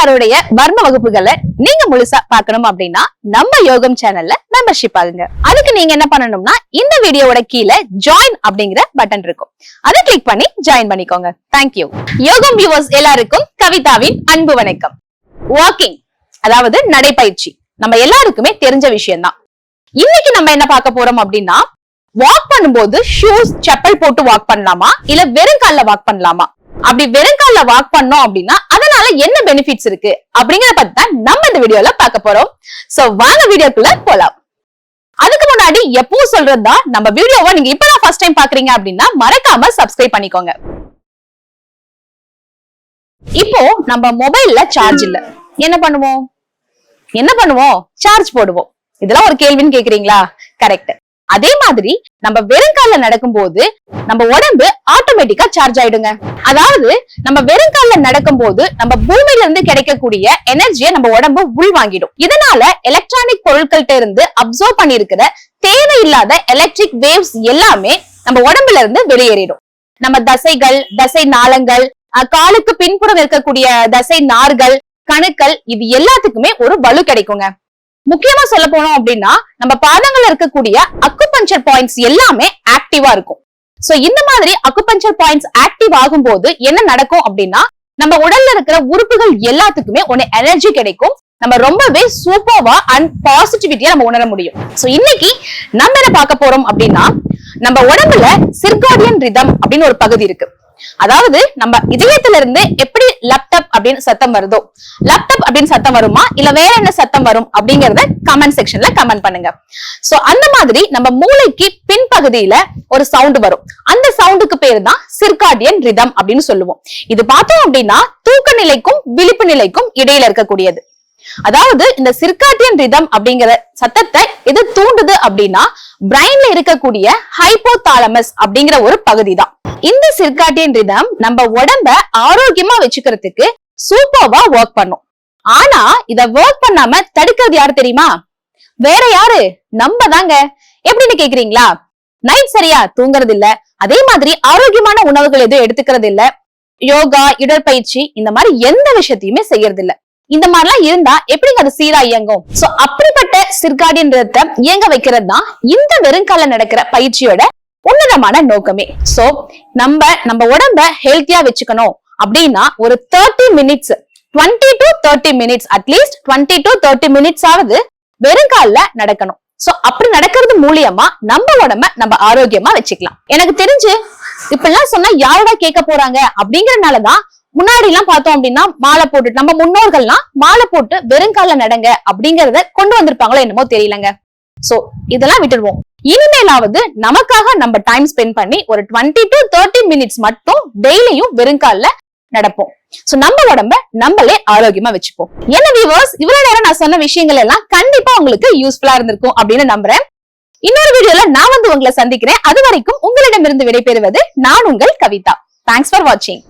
சாருடைய வர்ம வகுப்புகளை நீங்க முழுசா பாக்கணும் அப்படின்னா நம்ம யோகம் சேனல்ல மெம்பர்ஷிப் ஆகுங்க. அதுக்கு நீங்க என்ன பண்ணணும்னா இந்த வீடியோவோட கீழே ஜாயின் அப்படிங்கிற பட்டன் இருக்கும். அதை கிளிக் பண்ணி ஜாயின் பண்ணிக்கோங்க. தேங்க்யூ யோகம் வியூவர்ஸ் எல்லாருக்கும் கவிதாவின் அன்பு வணக்கம். வாக்கிங் அதாவது நடைப்பயிற்சி நம்ம எல்லாருக்குமே தெரிஞ்ச விஷயம்தான். இன்னைக்கு நம்ம என்ன பார்க்க போறோம் அப்படின்னா வாக் பண்ணும்போது ஷூஸ் செப்பல் போட்டு வாக் பண்ணலாமா? இல்ல வெறும் கால்ல வாக் பண்ணலாமா? அப்படி வெறுங்கால வாக் பண்ணோம் அப்படின்னா இதனால என்ன பெனிஃபிட்ஸ் இருக்கு அப்படிங்கறத பத்தி தான் நம்ம இந்த வீடியோல பார்க்க போறோம். சோ வாங்க வீடியோக்குள்ள போலாம். அதுக்கு முன்னாடி எப்பவும் சொல்றதுதான் நம்ம வீடியோவை நீங்க இப்பதான் ஃபர்ஸ்ட் டைம் பாக்குறீங்க அப்படின்னா மறக்காம சப்ஸ்கிரைப் பண்ணிக்கோங்க. இப்போ நம்ம மொபைல்ல சார்ஜ் இல்ல. என்ன பண்ணுவோம்? என்ன பண்ணுவோம்? சார்ஜ் போடுவோம். இதெல்லாம் ஒரு கேள்வின்னு கேக்குறீங்களா? கரெக்ட் அதே மாதிரி நம்ம வெறுங்கால்ல நடக்கும்போது நம்ம உடம்பு ஆட்டோமேட்டிக்கா சார்ஜ் ஆயிடுங்க. அதாவது நம்ம வெறுங்கால நடக்கும் போது நம்ம பூமியில இருந்து கிடைக்கக்கூடிய எனர்ஜியை நம்ம உடம்பு உள்வாங்கிடும். இதனால எலக்ட்ரானிக் பொருட்கள்ட்ட இருந்து அப்சர்வ் பண்ணிருக்கிற தேவையில்லாத எலக்ட்ரிக் வேவ்ஸ் எல்லாமே நம்ம உடம்புல இருந்து வெளியேறிடும். நம்ம தசைகள் தசை நாளங்கள் காலுக்கு பின்புறம் இருக்கக்கூடிய தசை நார்கள் கணுக்கள் இது எல்லாத்துக்குமே ஒரு வலு கிடைக்குங்க. முக்கியமா சொல்ல போனோம் அப்படின்னா நம்ம பாதங்கள்ல இருக்கக்கூடிய அக்குபஞ்சர் பாயிண்ட்ஸ் எல்லாமே ஆக்டிவா இருக்கும். சோ இந்த மாதிரி அக்குபஞ்சர் பாயிண்ட்ஸ் ஆக்டிவ் ஆகும்போது என்ன நடக்கும் அப்படின்னா நம்ம உடல்ல இருக்கிற உறுப்புகள் எல்லாத்துக்குமே ஒன்னு எனர்ஜி கிடைக்கும். நம்ம ரொம்பவே சூப்பர்வா அண்ட் பாசிட்டிவிட்டியா நம்ம உணர முடியும். சோ இன்னைக்கு நம்ம என்ன பார்க்க போறோம் அப்படின்னா நம்ம உடம்புல சிர்காடியன் ரிதம் அப்படின்னு ஒரு பகுதி இருக்கு. அதாவது நம்ம இதயத்துல இருந்து எப்படி லப் அப்படின்னு சத்தம் வருதோ? லேப்டாப் அப்படின்னு சத்தம் வருமா? இல்ல வேற என்ன சத்தம் வரும்? அப்படிங்கறத கமெண்ட் செக்ஷன்ல கமெண்ட் பண்ணுங்க. சோ அந்த மாதிரி நம்ம மூளைக்கு பின்பகுதியில ஒரு சவுண்ட் வரும். அந்த சவுண்டுக்கு பேர் தான் சிர்காடியன் ரிதம் அப்படின்னு சொல்லுவோம். இது பார்த்தோம் அப்படின்னா தூக்க நிலைக்கும் விழிப்பு நிலைக்கும் இடையில இருக்கக்கூடியது. அதாவது இந்த சிர்காட்டியன் ரிதம் அப்படிங்கிற சத்தத்தை எது தூண்டுது அப்படின்னா பிரைன்ல இருக்கக்கூடிய ஹைப்போதாலமஸ் அப்படிங்கிற ஒரு பகுதி தான். இந்த சிர்காட்டியன் ரிதம் நம்ம உடம்ப ஆரோக்கியமா வச்சுக்கிறதுக்கு சூப்பர்வா ஒர்க் பண்ணும். ஆனா இத ஒர்க் பண்ணாம தடுக்கிறது யாரு தெரியுமா? வேற யாரு? நம்ம தாங்க எப்படின்னு கேக்குறீங்களா? நைட் சரியா தூங்குறது இல்ல. அதே மாதிரி ஆரோக்கியமான உணவுகள் எதுவும் எடுத்துக்கிறது இல்ல. யோகா இடற்பயிற்சி இந்த மாதிரி எந்த விஷயத்தையுமே செய்யறது இல்ல. இந்த மாதிரிலாம் இருந்தா எப்படி அது சீரா இயங்கும்? சோ அப்படிப்பட்ட சிர்காடியன் ரத்தத்தை இயங்க வைக்கிறது தான் இந்த வெறுங்கால நடக்கிற பயிற்சியோட உன்னதமான நோக்கமே. சோ நம்ம நம்ம உடம்ப ஹெல்த்தியா வச்சுக்கணும். அப்படின்னா ஒரு thirty minutes twenty to thirty minutes at least twenty to thirty minutes ஆவது வெறுங்கால நடக்கணும். சோ அப்படி நடக்கிறது மூலியமா நம்ம உடம்ப நம்ம ஆரோக்கியமா வச்சுக்கலாம். எனக்கு தெரிஞ்சு இப்பெல்லாம் சொன்னா யாரோட கேட்க போறாங்க? அப்படிங்கறதுனாலதான் முன்னாடி எல்லாம் பார்த்தோம் அப்படின்னா மாலை போட்டு நம்ம முன்னோர்கள்லாம் மாலை போட்டு வெறுங்கால நடங்க அப்படிங்கறத கொண்டு வந்திருப்பாங்களோ என்னமோ தெரியலங்க. சோ இதெல்லாம் விட்டுருவோம். இனிமேலாவது நமக்காக நம்ம டைம் ஸ்பெண்ட் பண்ணி ஒரு டுவெண்ட்டி டு தேர்ட்டி மினிட்ஸ் மட்டும் டெய்லியும் வெறுங்கால நடப்போம். சோ நம்ம உடம்ப நம்மளே ஆரோக்கியமா வச்சுப்போம். என்ன வியூவர்ஸ் இவ்வளவு நேரம் நான் சொன்ன விஷயங்கள் எல்லாம் கண்டிப்பா உங்களுக்கு யூஸ்ஃபுல்லா இருந்திருக்கும் அப்படின்னு நம்புறேன். இன்னொரு வீடியோல நான் வந்து உங்களை சந்திக்கிறேன். அது வரைக்கும் உங்களிடமிருந்து விடைபெறுவது நான் உங்கள் கவிதா. தேங்க்ஸ் ஃபார் வாட்சிங்